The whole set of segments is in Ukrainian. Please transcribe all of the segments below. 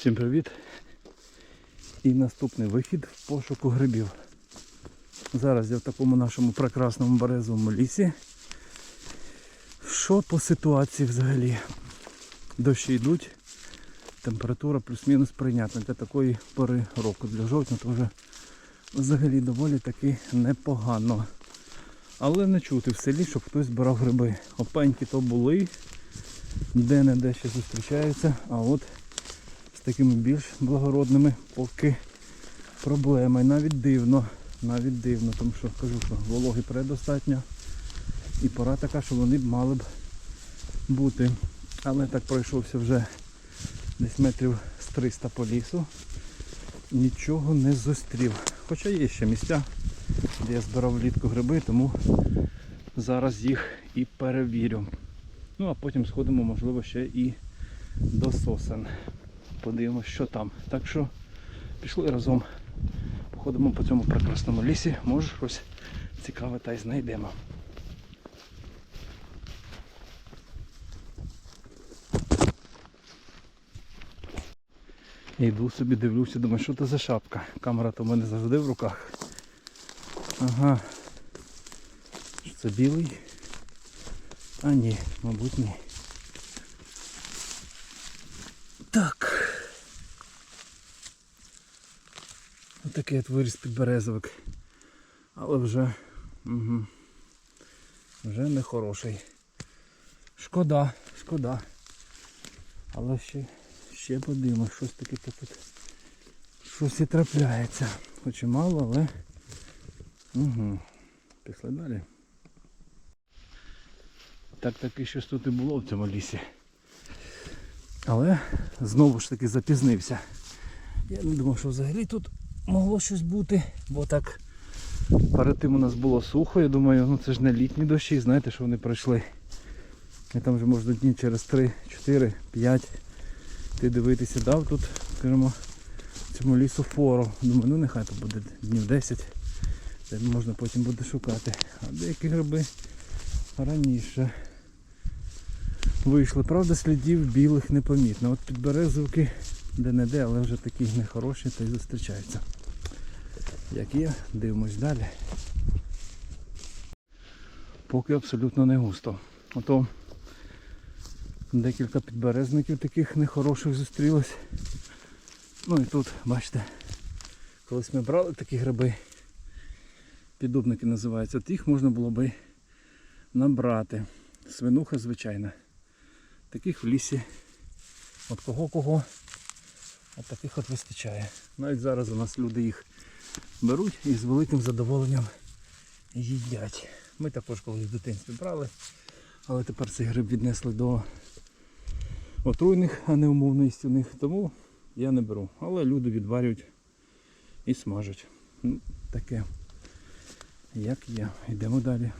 Всім привіт! І наступний вихід в пошуку грибів. Зараз я в такому нашому прекрасному березовому лісі. Що по ситуації взагалі? Дощі йдуть, температура плюс-мінус прийнятна для такої пори року. Для жовтня то вже взагалі доволі таки непогано. Але не чути в селі, щоб хтось збирав гриби. Опеньки то були, де-не-де ще зустрічаються, а от з такими більш благородними поки проблема. І навіть дивно, навіть дивно, тому що кажу, що вологи предостатньо. І пора така, що вони б мали б бути. Але так пройшовся вже десь метрів з 300 по лісу. Нічого не зустрів. Хоча є ще місця, де я збирав влітку гриби, тому зараз їх і перевірю. Ну а потім сходимо, можливо, ще і до сосен. Подивимось, що там. Так що пішли разом. Походимо по цьому прекрасному лісі. Може щось цікаве та й знайдемо. Йду собі, дивлюся, думаю, що це за шапка. Камера то в мене завжди в руках. Ага. Що це білий? А ні, мабуть ні. Так. От виріс підберезовик. Але вже угу, вже не хороший. Шкода, шкода. Але ще, ще подивимось, щось таке тут щось і трапляється. Хоч і мало, але угу. пішли далі. Так таки щось тут і було в цьому лісі. Але знову ж таки запізнився. Я не думав, що взагалі тут могло щось бути, бо так перед тим у нас було сухо, я думаю, ну це ж не літні дощі, знаєте, що вони пройшли. І там вже можна дні через 3, 4, 5 ти дивитися, дав тут, скажімо, цьому лісу фору. Думаю, ну нехай тут буде днів 10, де можна потім буде шукати. А деякі гриби раніше вийшли. Правда, слідів білих непомітно. От підберезовки де-не-де, але вже такі нехороші та й зустрічаються. Як є, дивимось далі. Поки абсолютно не густо. Ото декілька підберезників таких нехороших зустрілось. Ну і тут, бачите, колись ми брали такі гриби, піддубники називаються, от їх можна було би набрати. Свинуха звичайна. Таких в лісі от кого-кого, от таких от вистачає. Навіть зараз у нас люди їх беруть і з великим задоволенням їдять. Ми також колись в дитинстві брали, але тепер цей гриб віднесли до отруйних, а не умовно істинних, тому я не беру. Але люди відварюють і смажуть. Ну, таке, як є. Йдемо далі.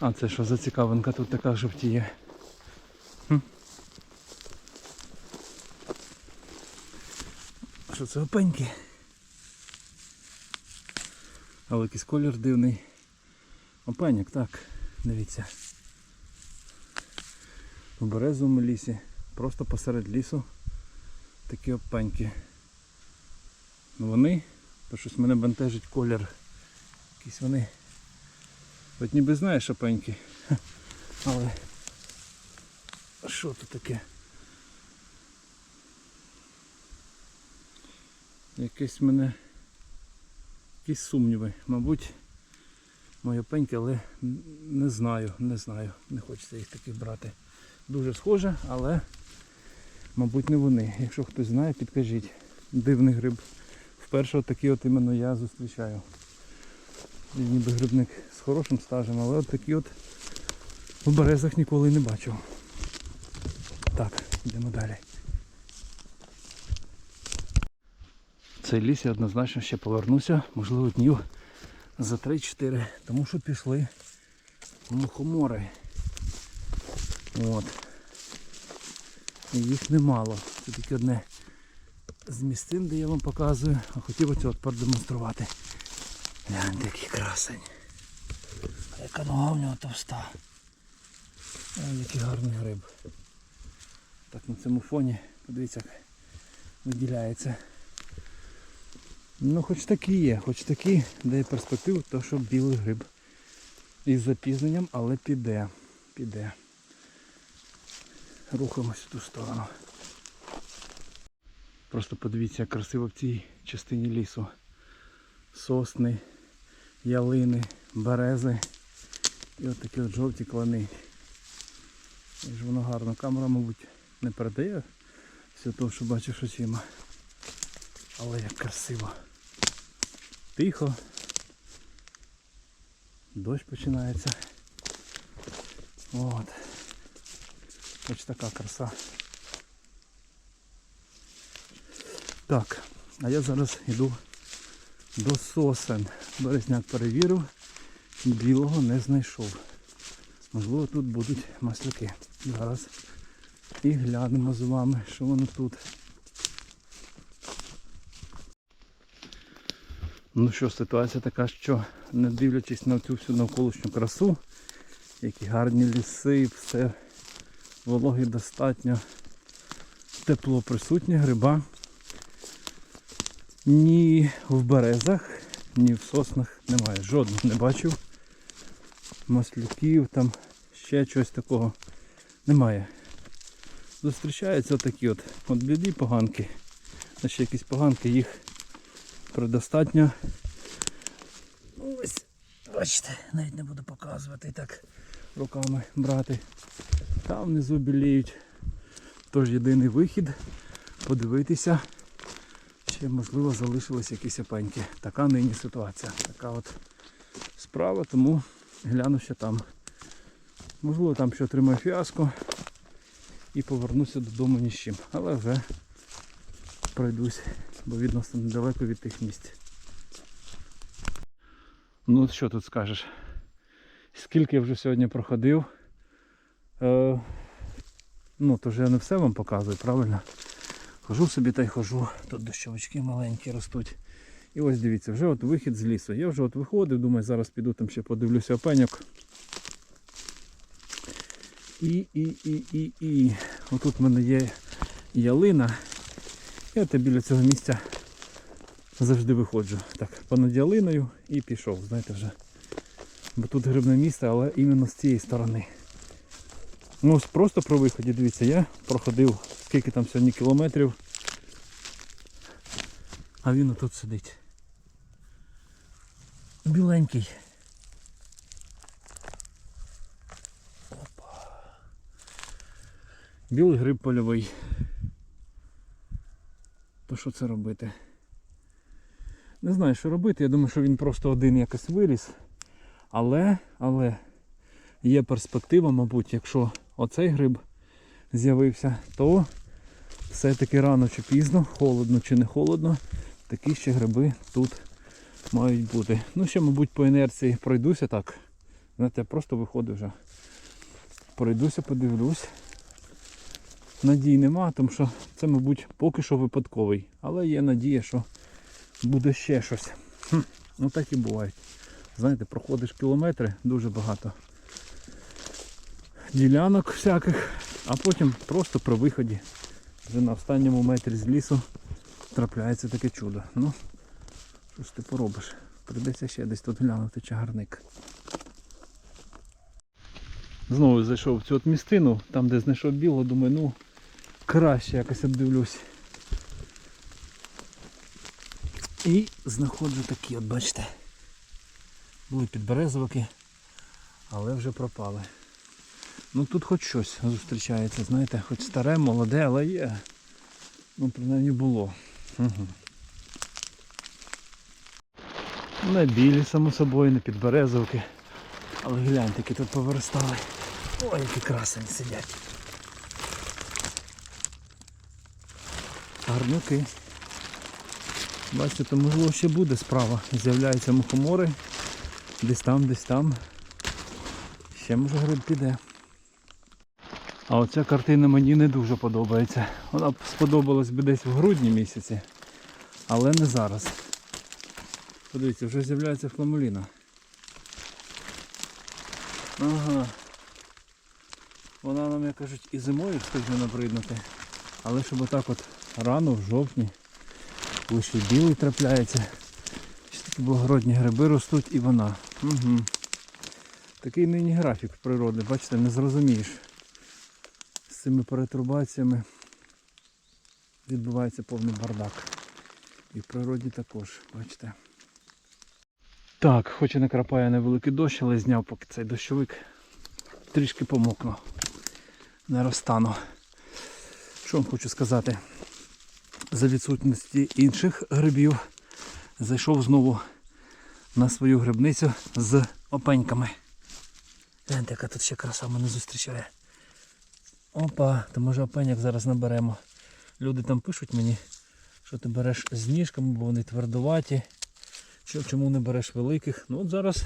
А це що за цікавинка тут така жовтіє? Що це опеньки? Але якийсь колір дивний. Опеньок, так, дивіться. В березовому лісі, просто посеред лісу такі опеньки. Ну вони, то щось мене бентежить колір. Якісь вони От ніби знаєш опеньки. Але що тут таке? Якесь мене якісь сумніви. Мабуть, мої опеньки, але не знаю, не знаю. Не хочеться їх таких брати. Дуже схоже, але мабуть не вони. Якщо хтось знає, підкажіть. Дивний гриб. Вперше такий от іменно я зустрічаю. І ніби грибник з хорошим стажем, але от такі от в березах ніколи не бачив. Так, йдемо далі. Цей ліс я однозначно ще повернуся, можливо днів за 3-4, тому що пішли мухомори. От. І їх немало. Це тільки одне з місцин, де я вам показую, а хотів оце от продемонструвати. Гляньте, який красень. Яка нога в нього товста. Ой, який гарний гриб. Так на цьому фоні, подивіться, як виділяється. Ну хоч такі є, хоч такі, де є перспектива, то що білий гриб. Із запізненням, але піде. Піде. Рухаємось в ту сторону. Просто подивіться, як красиво в цій частині лісу. Сосни, ялини, берези і от такі от жовті клани. Як ж воно гарно. Камера, мабуть, не передає все того, що бачиш очима. Але як красиво. Тихо. Дощ починається. От. Ось така краса. Так, а я зараз йду до сосен. Березняк перевірив, білого не знайшов. Можливо, тут будуть маслюки. Зараз і глянемо з вами, що воно тут. Ну що, ситуація така, що не дивлячись на цю всю навколишню красу, які гарні ліси, все вологи достатньо, тепло присутнє, гриба. Ні в березах, ні в соснах немає. Жодного не бачив. Маслюків там, ще чогось такого немає. Зустрічаються отакі от, от бліді поганки. Ще якісь поганки, їх предостатньо. Ось, бачите, навіть не буду показувати і так руками брати. Там внизу біліють. Тож єдиний вихід подивитися, чи можливо залишились якісь опеньки. Така нині ситуація. Така от справа, тому гляну ще там. Можливо там ще отримаю фіаско і повернуся додому ні з чим. Але вже пройдусь, бо відносно недалеко від тих місць. Ну що тут скажеш? Скільки я вже сьогодні проходив. Е, ну, то вже я не все вам показую, правильно? Хожу собі та й хожу. Тут дощовички маленькі ростуть. І ось дивіться, вже от вихід з лісу. Я вже от виходив, думаю, зараз піду там ще подивлюся опеньок. І, і, і, і, і. Отут в мене є ялина. Я от біля цього місця завжди виходжу. Так, понад ялиною і пішов, знаєте вже. Бо тут грибне місце, але іменно з цієї сторони. Ну ось просто про виході, дивіться, я проходив скільки там сьогодні кілометрів. А він отут сидить. Біленький. Опа. Білий гриб польовий. То що це робити? Не знаю, що робити. Я думаю, що він просто один якось виріс. Але, але є перспектива, мабуть, якщо оцей гриб з'явився, то все-таки рано чи пізно, холодно чи не холодно, такі ще гриби тут мають бути. Ну ще, мабуть, по інерції пройдуся так. Знаєте, я просто виходив вже. Пройдуся, подивлюсь. Надій нема, тому що це, мабуть, поки що випадковий. Але є надія, що буде ще щось. Хм, ну так і бувають. Знаєте, проходиш кілометри, дуже багато ділянок всяких, а потім просто при виході вже на останньому метрі з лісу трапляється таке чудо. Ну, що ж ти поробиш? Придеться ще десь тут глянути чагарник. Знову зайшов в цю от містину, там де знайшов біло, думаю, ну краще якось обдивлюсь. І знаходжу такі, от бачите. Були підберезовики, але вже пропали. Ну тут хоч щось зустрічається, знаєте, хоч старе, молоде, але є. Ну, принаймні було. Угу. Не білі, само собою, не підберезовки. Але гляньте, які тут повиростали. Ой, які красені сидять. Гарнюки. Бачите, то можливо ще буде справа. З'являються мухомори. Десь там, десь там. Ще може гриб піде. А оця картина мені не дуже подобається. Вона б сподобалась би десь в грудні місяці, але не зараз. Подивіться, вже з'являється фламуліна. Ага. Вона нам, як кажуть, і зимою встигне набриднути. Але щоб отак от рано, в жовтні, й білий трапляється, ще такі благородні гриби ростуть і вона. Угу. Такий нині графік природи, бачите, не зрозумієш. З цими перетрубаціями відбувається повний бардак. І в природі також, бачите. Так, хоч і накрапає невеликий дощ, але зняв поки цей дощовик трішки помокну. Не розтану. Що вам хочу сказати? За відсутності інших грибів зайшов знову на свою грибницю з опеньками. Гляньте, яка тут ще краса мене зустрічає. Опа, то може опеняк зараз наберемо. Люди там пишуть мені, що ти береш з ніжками, бо вони твердуваті. Чому не береш великих? Ну от зараз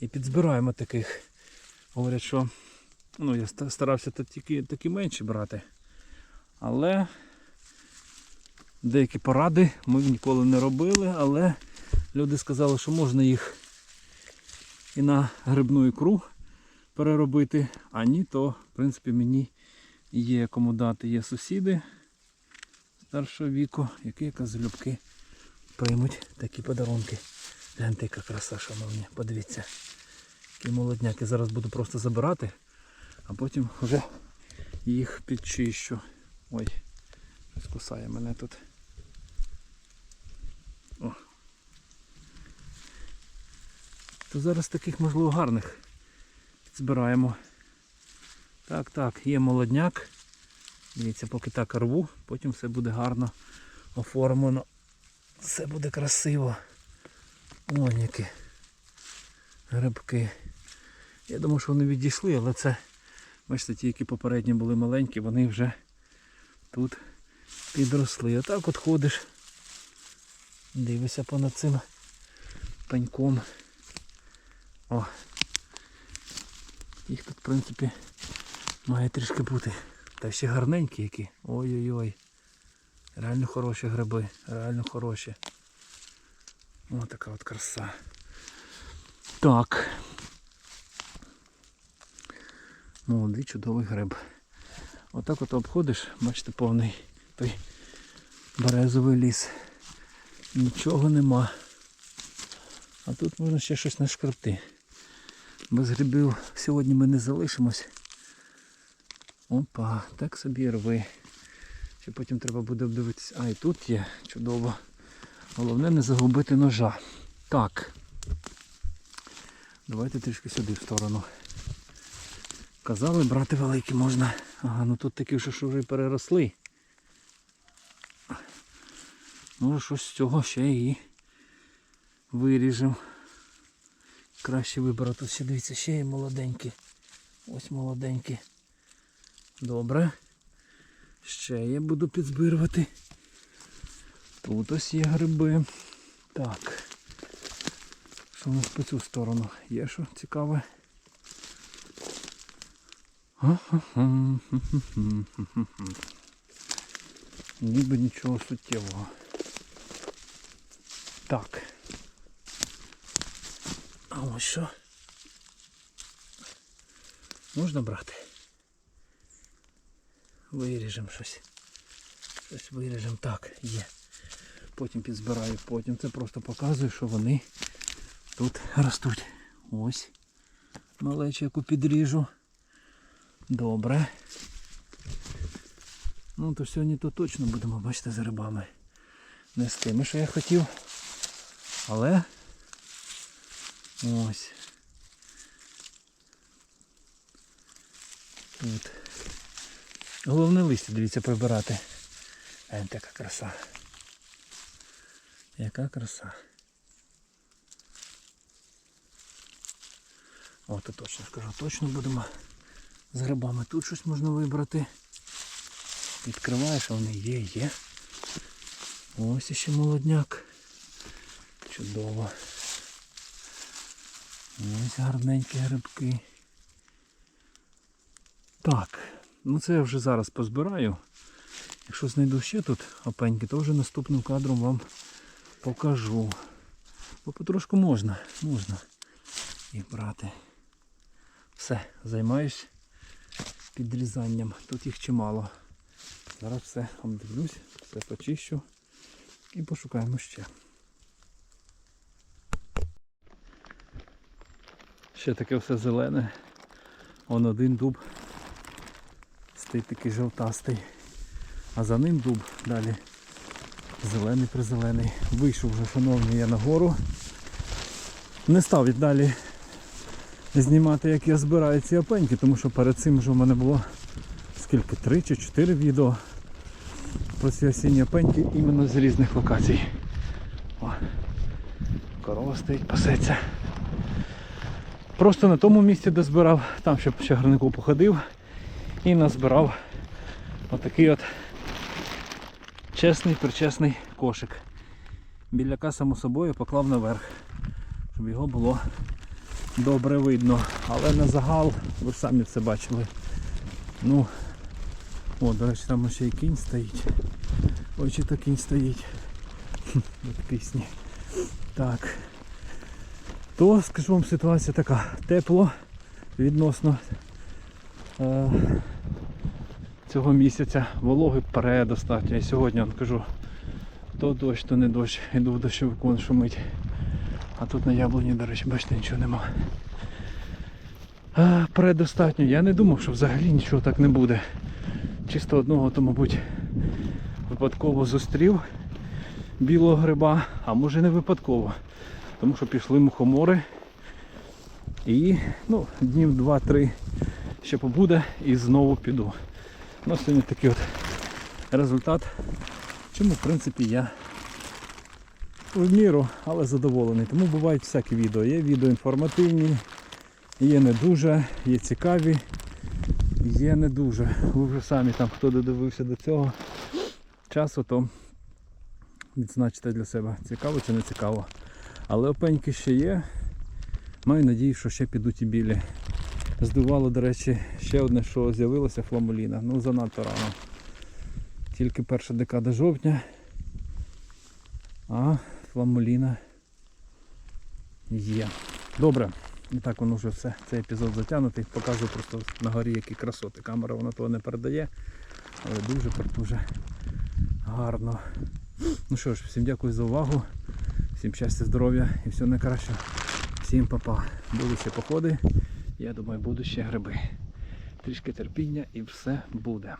і підзбираємо таких. Говорять, що ну, я старався тільки такі менші брати. Але деякі поради ми ніколи не робили, але люди сказали, що можна їх і на грибну ікру переробити, а ні, то в принципі мені є кому дати. Є сусіди старшого віку, які якраз залюбки приймуть такі подарунки. Гляньте, яка краса, шановні, подивіться. Які молодняки. Зараз буду просто забирати, а потім вже їх підчищу. Ой, щось кусає мене тут. То зараз таких, можливо, гарних збираємо. Так, так, є молодняк. Дивіться, поки так рву, потім все буде гарно оформлено. Все буде красиво. Вон які грибки. Я думаю, що вони відійшли, але це, бачите, ті, які попередні були маленькі, вони вже тут підросли. Отак от ходиш, дивишся понад цим пеньком. О. Їх тут, в принципі, має трішки бути. Та ще гарненькі які. Ой-ой-ой. Реально хороші гриби, реально хороші. О, така от краса. Так. Молодий чудовий гриб. Отак от обходиш, бачите, повний той березовий ліс. Нічого нема. А тут можна ще щось нашкребти. Без грибів сьогодні ми не залишимось. Опа, так собі рви. Ще потім треба буде обдивитися. А, і тут є чудово. Головне не загубити ножа. Так. Давайте трішки сюди в сторону. Казали, брати великі можна. Ага, ну тут такі вже вже переросли. Може щось з цього ще і виріжемо. Краще виберу. Тут ще дивіться, ще є молоденькі. Ось молоденькі. Добре. Ще я буду підзбирувати. Тут ось є гриби. Так. Що у нас по цю сторону? Є що цікаве? Ніби нічого суттєвого. Так. А ось що? Можна брати? Виріжемо щось. Щось виріжемо. Так, є. Потім підзбираю, потім це просто показує, що вони тут ростуть. Ось. Малечу, яку підріжу. Добре. Ну то сьогодні то точно будемо, бачите, з рибами. Не з тими, що я хотів. Але ось. Тут. Головне листя, дивіться, прибирати. Ень, така краса. Яка краса. О, то точно скажу, точно будемо з грибами. Тут щось можна вибрати. Відкриваєш, а вони є, є. Ось іще молодняк. Чудово. Ось гарненькі грибки. Так, ну це я вже зараз позбираю. Якщо знайду ще тут опеньки, то вже наступним кадром вам покажу. Бо потрошку можна, можна їх брати. Все, займаюсь підрізанням. Тут їх чимало. Зараз все обдивлюсь, все почищу і пошукаємо ще. Ще таке все зелене. Он один дуб стоїть такий жовтастий. А за ним дуб далі зелений призелений. Вийшов вже, шановні, я на гору. Не став далі знімати, як я збираю ці опеньки, тому що перед цим вже в мене було скільки, три чи чотири відео про ці осінні опеньки іменно з різних локацій. О, корова стоїть, пасеться. Просто на тому місці, де збирав, там ще по чагарнику походив і назбирав отакий от чесний, причесний кошик. Біляка, само собою, поклав наверх, щоб його було добре видно. Але на загал, ви самі все бачили. Ну, о, до речі, там ще й кінь стоїть. Ой, чи то кінь стоїть. Так. То, скажу вам, ситуація така. Тепло відносно е, цього місяця. Вологи предостатньо. І сьогодні вам кажу, то дощ, то не дощ. Іду в дощовик, вон шумить. А тут на яблуні, до речі, бачите, нічого нема. А, предостатньо. Я не думав, що взагалі нічого так не буде. Чисто одного, то, мабуть, випадково зустрів білого гриба, а може не випадково. Тому що пішли мухомори. І ну, днів 2-3 ще побуде і знову піду. Ну, сьогодні такий от результат. Чому в принципі я в міру, але задоволений. Тому бувають всякі відео. Є відео інформативні, є не дуже, є цікаві, є не дуже. Ви вже самі там, хто додивився до цього часу, то відзначте для себе, цікаво чи не цікаво. Але опеньки ще є. Маю надію, що ще підуть і білі. Здивувало, до речі, ще одне, що з'явилося фламуліна. Ну занадто рано. Тільки перша декада жовтня. А фламуліна є. Добре. І так воно вже все. Цей епізод затягнутий. Показую просто на горі які красоти. Камера вона того не передає. Але дуже дуже гарно. Ну що ж, всім дякую за увагу. Всім щастя, здоров'я і всього найкращого. Всім папа. Були походи. Я думаю, будуть ще гриби. Трішки терпіння і все буде.